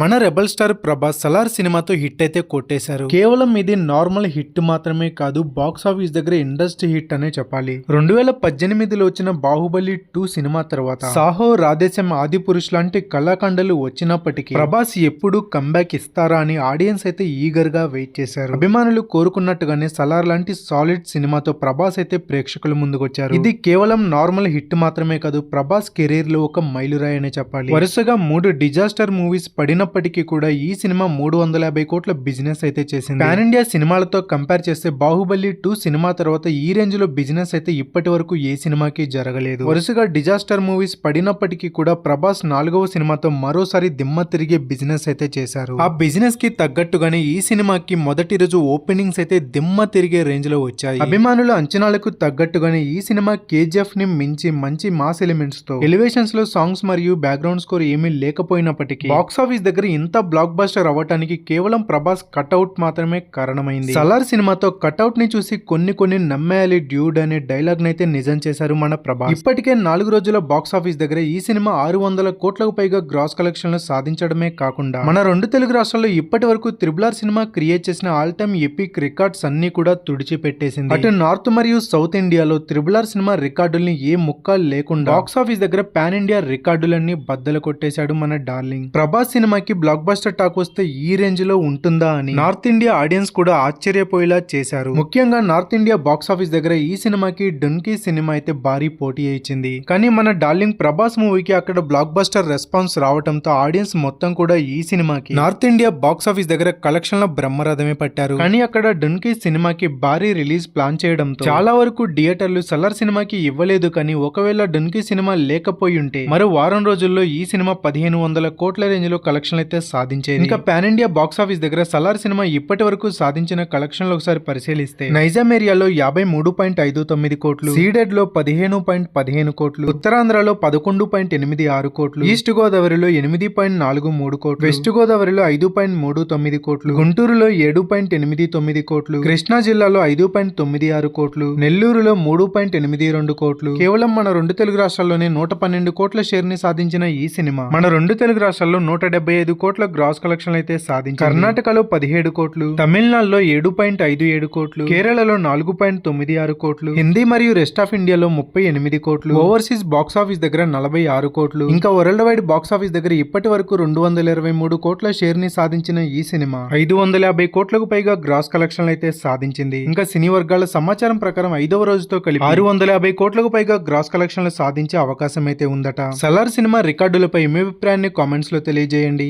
మన rebel star Prabhas Salaar సినిమాతో hit అయితే కొట్టేశారు. కేవలం ఇది నార్మల్ హిట్ మాత్రమే కాదు బాక్స్ ఆఫీస్ దగ్గర ఇండస్ట్రీ హిట్ అనే చెప్పాలి. రెండు వేల పద్దెనిమిదిలో వచ్చిన బాహుబలి టూ సినిమా తర్వాత సాహో రాధేశం ఆది పురుష్ లాంటి కళాఖండలు వచ్చినప్పటికీ ప్రభాస్ ఎప్పుడు కంబ్యాక్ ఇస్తారా అని ఆడియన్స్ అయితే ఈగర్గా వెయిట్ చేశారు. అభిమానులు కోరుకున్నట్టుగానే సలార్ లాంటి సాలిడ్ సినిమాతో ప్రభాస్ అయితే ప్రేక్షకుల ముందుకొచ్చారు. ఇది కేవలం నార్మల్ హిట్ మాత్రమే కాదు ప్రభాస్ కెరీర్లో ఒక మైలురాయి అనే చెప్పాలి. వరుసగా మూడు డిజాస్టర్ మూవీస్ పడిన ఉన్నప్పటికీ కూడా ఈ సినిమా మూడు వందల యాభై కోట్ల బిజినెస్ అయితే చేసింది. పాన్ ఇండియా సినిమాలతో కంపేర్ చేస్తే బాహుబలి టూ సినిమా తర్వాత ఈ రేంజ్లో బిజినెస్ అయితే ఇప్పటి వరకు ఏ సినిమాకి జరగలేదు. వరుసగా డిజాస్టర్ మూవీస్ పడినప్పటికీ కూడా ప్రభాస్ నాలుగవ సినిమాతో మరోసారి దిమ్మ తిరిగే బిజినెస్ అయితే చేశారు. ఆ బిజినెస్కి తగ్గట్టుగానే ఈ సినిమాకి మొదటి రోజు ఓపెనింగ్స్ అయితే దిమ్మ తిరిగే రేంజ్లో వచ్చాయి. అభిమానుల అంచనాలకు తగ్గట్టుగానే ఈ సినిమా కేజీఎఫ్ని మించి మంచి మాస్ ఎలిమెంట్స్తో ఎలివేషన్స్లో సాంగ్స్ మరియు బ్యాక్గ్రౌండ్ స్కోర్ ఏమీ లేకపోయినప్పటికీ బాక్స్ ఆఫీస్ దగ్గర ఇంత బ్లాక్ బస్టర్ అవ్వటానికి కేవలం ప్రభాస్ కట్అవుట్ మాత్రమే కారణమైంది. సలార్ సినిమాతో కట్అవుట్ని చూసి కొన్ని కొన్ని నమ్మేయాలి డ్యూడ్ అనే డైలాగ్ నైతే నిజం చేశారు మన ప్రభాస్. ఇప్పటికే నాలుగు రోజుల బాక్స్ ఆఫీస్ దగ్గర ఈ సినిమా ఆరు వందల కోట్లకు పైగా గ్రాస్ కలెక్షన్లు సాధించడమే కాకుండా మన రెండు తెలుగు రాష్ట్రాల్లో ఇప్పటి వరకు త్రిబులార్ సినిమా క్రియేట్ చేసిన ఆల్ టైమ్ ఎపిక్ రికార్డ్స్ అన్ని కూడా తుడిచిపెట్టేసింది. అటు నార్త్ మరియు సౌత్ ఇండియాలో త్రిబులార్ సినిమా రికార్డుల్ని ఏ ముక్క లేకుండా బాక్స్ ఆఫీస్ దగ్గర పాన్ ఇండియా రికార్డులన్నీ బద్దలు కొట్టేశాడు మన డార్లింగ్ ప్రభాస్ సినిమా సినిమాకి బ్లాక్ బస్టర్ టాక్ వస్తే ఈ రేంజ్లో ఉంటుందా అని నార్త్ ఇండియా ఆడియన్స్ కూడా ఆశ్చర్యపోయేలా చేశారు. ముఖ్యంగా నార్త్ ఇండియా బాక్స్ ఆఫీస్ దగ్గర ఈ సినిమాకి డన్కీ సినిమా అయితే భారీ పోటీ ఇచ్చింది కానీ మన డార్లింగ్ ప్రభాస్ మూవీకి అక్కడ బ్లాక్ బస్టర్ రెస్పాన్స్ రావడంతో ఆడియన్స్ మొత్తం కూడా ఈ సినిమాకి. నార్త్ ఇండియా బాక్స్ ఆఫీస్ దగ్గర కలెక్షన్ల బ్రహ్మరథమే పట్టారు. కానీ అక్కడ డన్కీ సినిమాకి భారీ రిలీజ్ ప్లాన్ చేయడంతో చాలా వరకు థియేటర్లు సలార్ సినిమాకి ఇవ్వలేదు. కానీ ఒకవేళ డన్కీ సినిమా లేకపోయి ఉంటే మరో వారం రోజుల్లో ఈ సినిమా పదిహేను వందల కోట్ల రేంజ్లో కలెక్షన్ కలెక్షన్లు అయితే సాధించేది. ఇంకా పాన్ ఇండియా బాక్స్ ఆఫీస్ దగ్గర సలార్ సినిమా ఇప్పటి వరకు సాధించిన కలెక్షన్లు ఒకసారి పరిశీలిస్తే నైజాం ఏరియాలో యాభై మూడు పాయింట్ ఐదు తొమ్మిది కోట్లు సీడెడ్లో పదిహేను పాయింట్ పదిహేను కోట్లు ఉత్తరాంధ్రలో పదకొండు పాయింట్ ఎనిమిది ఆరు కోట్లు ఈస్ట్ గోదావరిలో ఎనిమిది పాయింట్ నాలుగు మూడు కోట్లు వెస్ట్ గోదావరిలో ఐదు పాయింట్ మూడు తొమ్మిది కోట్లు గుంటూరులో ఏడు పాయింట్ ఎనిమిది తొమ్మిది కోట్లు కృష్ణా జిల్లాలో ఐదు పాయింట్ తొమ్మిది ఆరు కోట్లు నెల్లూరులో మూడు పాయింట్ ఎనిమిది రెండు కోట్లు కేవలం మన రెండు తెలుగు రాష్ట్రాల్లోనే నూట పన్నెండు కోట్ల షేర్ని సాధించిన ఈ సినిమా మన రెండు తెలుగు రాష్ట్రాల్లో నూట డెబ్బై ఐదు కోట్ల గ్రాస్ కలెక్షన్ అయితే సాధించింది. కర్ణాటకలో పదిహేడు కోట్లు తమిళనాడులో ఏడు పాయింట్ ఐదు ఏడు కోట్లు కేరళలో నాలుగు పాయింట్ తొమ్మిది ఆరు కోట్లు హిందీ మరియు రెస్ట్ ఆఫ్ ఇండియాలో ముప్పై ఎనిమిది కోట్లు ఓవర్సీస్ బాక్స్ ఆఫీస్ దగ్గర నలభై ఆరు కోట్లు ఇంకా వరల్డ్ వైడ్ బాక్స్ ఆఫీస్ దగ్గర ఇప్పటి వరకు రెండు వందల ఇరవై మూడు కోట్ల షేర్ని సాధించిన ఈ సినిమా ఐదు వందల యాభై కోట్లకు పైగా గ్రాస్ కలెక్షన్ అయితే సాధించింది. ఇంకా సినీ వర్గాల సమాచారం ప్రకారం ఐదవ రోజుతో కలిపి ఆరు వందల యాభై కోట్లకు పైగా గ్రాస్ కలెక్షన్లు సాధించే అవకాశం అయితే ఉందట. సలార్ సినిమా రికార్డులపై మీ అభిప్రాయాన్ని కామెంట్స్లో తెలియజేయండి.